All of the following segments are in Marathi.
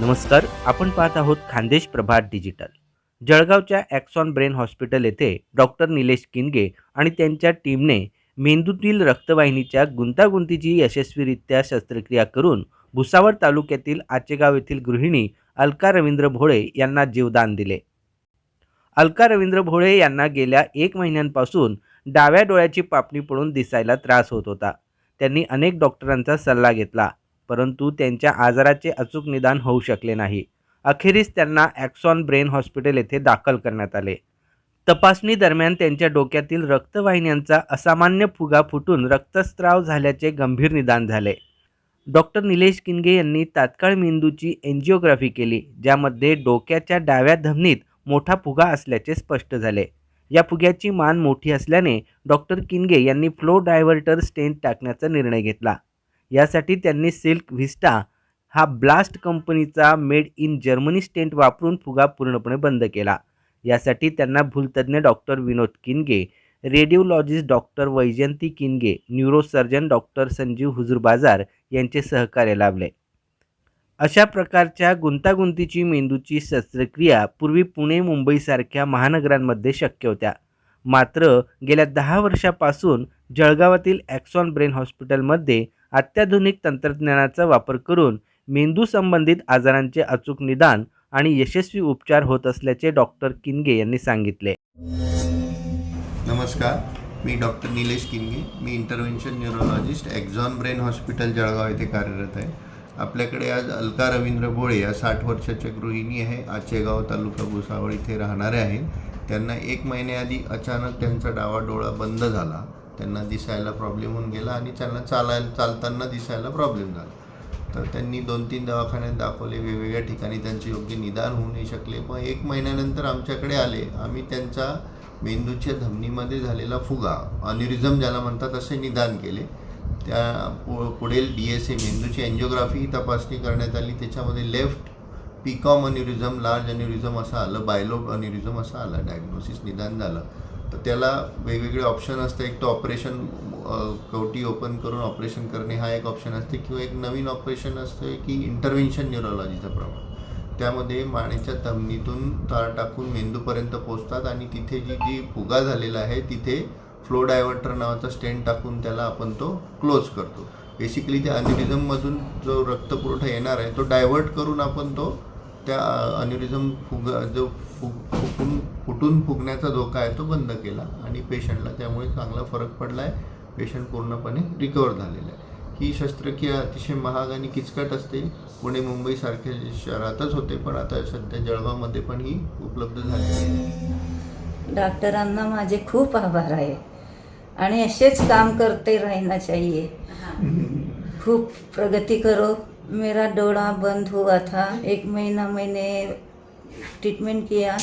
नमस्कार आपण पाहत आहोत खानदेश प्रभात डिजिटल. जळगावच्या ॲक्सॉन ब्रेन हॉस्पिटल येथे डॉक्टर निलेश किनगे आणि त्यांच्या टीमने मेंदूतील रक्तवाहिनीच्या गुंतागुंतीची यशस्वीरित्या शस्त्रक्रिया करून भुसावळ तालुक्यातील आचेगाव येथील गृहिणी अलका रवींद्र भोळे यांना जीवदान दिले. अलका रवींद्र भोळे यांना गेल्या एक महिन्यांपासून डाव्या डोळ्याची पापणी पडून दिसायला त्रास होत होता. त्यांनी अनेक डॉक्टरांचा सल्ला घेतला. परंतु त्यांच्या आजाराचे अचूक निदान होऊ शकले नाही. अखेरीस त्यांना ॲक्सॉन ब्रेन हॉस्पिटल येथे दाखल करण्यात आले. तपासणी दरम्यान त्यांच्या डोक्यातील रक्तवाहिन्यांचा असामान्य फुगा फुटून रक्तस्राव झाल्याचे गंभीर निदान झाले. डॉक्टर निलेश किनगे यांनी तात्काळ मेंदूची एन्जिओग्राफी केली ज्यामध्ये डोक्याच्या डाव्या धमनीत मोठा फुगा असल्याचे स्पष्ट झाले. या फुग्याची मान मोठी असल्याने डॉक्टर किनगे यांनी फ्लो डायव्हर्टर स्टेंट टाकण्याचा निर्णय घेतला. यासाठी त्यांनी सिल्क व्हिस्टा हा ब्लास्ट कंपनीचा मेड इन जर्मनी स्टेंट वापरून फुगा पूर्णपणे बंद केला. यासाठी त्यांना भूलतज्ञ doctor Vinod Kinge radiologist doctor Vaijayanti Kinge neurosurgeon doctor Sanjeev Huzurbazar यांचे सहकार्य लाभले. अशा प्रकारच्या गुंतागुंतीची मेंदूची शस्त्रक्रिया पूर्वी पुणे मुंबईसारख्या महानगरांमध्ये शक्य होत्या. मात्र गेल्या दहा वर्षापासून जळगावातील ॲक्सॉन ब्रेन हॉस्पिटलमध्ये अत्याधुनिक तंत्रज्ञानाचा वापर करून मेंदू संबंधित आजारांचे अचूक निदान आणि यशस्वी उपचार होत असल्याचे डॉक्टर किनगे यांनी सांगितले. नमस्कार मी डॉक्टर निलेश किनगे. मी intervention neurologist Axon brain hospital Jalgaon येथे कार्यरत आहे. आपल्याकडे आज अलका रवींद्र भोळे या साठ वर्षाच्या गृहिणी आहे. आचेगाव तालुका भुसावळ इथे राहणारे आहेत. त्यांना एक महिन्याआधी अचानक त्यांचा डावा डोळा बंद झाला. त्यांना दिसायला प्रॉब्लेम होऊन गेला आणि त्यांना चालायला चालताना दिसायला प्रॉब्लेम झाला. तर त्यांनी दोन तीन दवाखान्यात दाखवले वेगवेगळ्या ठिकाणी त्यांचे योग्य निदान होऊ नाही शकले. मग एक महिन्यानंतर आमच्याकडे आले. आम्ही त्यांचा मेंदूच्या धमनीमध्ये झालेला फुगा अनिरिझम ज्याला म्हणतात असे निदान केले. त्या पु पुढील डी एस ए मेंदूची एन्जिओग्राफी ही तपासणी करण्यात आली. त्याच्यामध्ये लेफ्ट पिकॉम अन्युरिझम लार्ज अन्युरिझम असं आलं बायलोब अन्युरिझम असं आलं. डायग्नोसिस निदान झालं. तर त्याला वेगवेगळे ऑप्शन असते. एक तर ऑपरेशन कवटी ओपन करून ऑपरेशन करणे हा एक ऑप्शन असते. किंवा एक नवीन ऑपरेशन असतं की इंटरव्हेन्शन न्यूरोलॉजीचं प्रमाण. त्यामध्ये मानेच्या धमनीतून तार टाकून मेंदूपर्यंत पोचतात आणि तिथे जी जी फुगा झालेला आहे तिथे फ्लो डायव्हर्टर नावाचा स्टेंट टाकून त्याला आपण तो क्लोज करतो. बेसिकली त्या अनिरिझममधून जो रक्तपुरवठा येणार आहे तो डायव्हर्ट करून आपण तो त्या अन्युरिझम फुगा जो फुग फुकून फुटून फुगण्याचा धोका आहे तो बंद केला आणि पेशंटला त्यामुळे चांगला फरक पडला आहे पेशंट पूर्णपणे रिकवर झालेला आहे. ही शस्त्रक्रिया अतिशय महाग आणि किचकट असते. पुणे मुंबईसारख्या शहरातच होते पण आता सध्या जळगावमध्ये पण ही उपलब्ध झाली आहे. डॉक्टरांना माझे खूप आभार आहे. आणि असेच काम करते रहना चाहिए खूप प्रगति करो. मेरा डोड़ा बंद हुआ था। एक महीना मैंने ट्रीटमेंट किया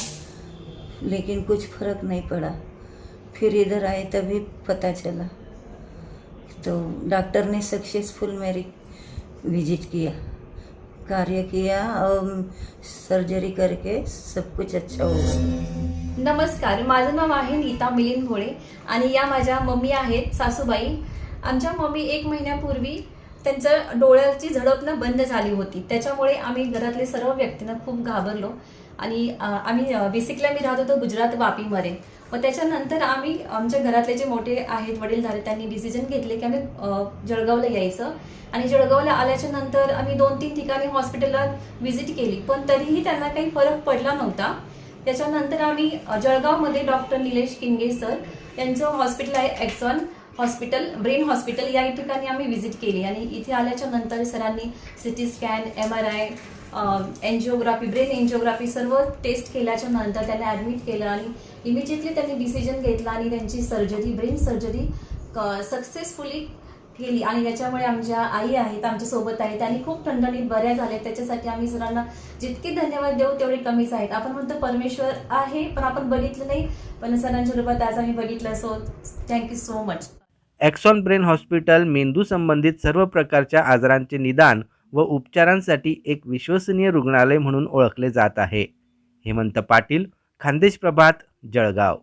लेकिन कुछ फर्क नहीं पड़ा। फिर इधर आए तभी पता चला। तो डॉक्टर ने सक्सेसफुल मेरी विजिट किया। कार्य किया और सर्जरी करके सब कुछ अच्छा हो नमस्कार माझं नाव आहे नीता मिलिंद भोळे आणि या माझ्या मम्मी आहेत सासूबाई. आमच्या मम्मी एक महिन्यापूर्वी त्यांचं डोळ्याची झडपणं बंद झाली होती. त्याच्यामुळे आम्ही घरातले सर्व व्यक्तींना खूप घाबरलो. आणि आम्ही बेसिकली मी राहत होतो गुजरात वापीमध्ये. मग त्याच्यानंतर आम्ही आमच्या घरातले जे मोठे आहेत वडील झाले त्यांनी डिसिजन घेतले की आम्ही जळगावला यायचं. आणि जळगावला आल्याच्यानंतर आम्ही दोन तीन ठिकाणी हॉस्पिटलला व्हिजिट केली. पण तरीही त्यांना काही फरक पडला नव्हता. त्याच्यानंतर आम्ही जळगावमध्ये डॉक्टर निलेश किंगे सर यांचं हॉस्पिटल आहे एक्सॉन हॉस्पिटल ब्रेन हॉस्पिटल या ठिकाणी आम्ही व्हिजिट केली. आणि इथे आल्याच्यानंतर सरांनी T scan M R I angiography brain angiography सर्व टेस्ट केल्याच्यानंतर त्यांना ॲडमिट केलं आणि इमिजिएटली त्यांनी डिसिजन घेतला आणि त्यांची सर्जरी ब्रेन सर्जरी सक्सेसफुली केली. आणि त्याच्यामुळे आमच्या आई आहेत आमच्यासोबत आहेत. त्यांनी खूप ठणठणीत बऱ्या झाल्या. त्याच्यासाठी आम्ही सरांना जितके धन्यवाद देऊ तेवढे कमीच आहेत. आपण म्हणतो परमेश्वर आहे पण आपण बघितलं नाही. पण सरांच्या रूपात आज आम्ही बघितलं. So thank you so much Axon brain hospital मेंदू संबंधित सर्व प्रकारच्या आजारांचे निदान व उपचारांसाठी एक विश्वसनीय रुग्णालय म्हणून ओळखले जात आहे. हेमंत पाटील खान्देश प्रभात जळगाव.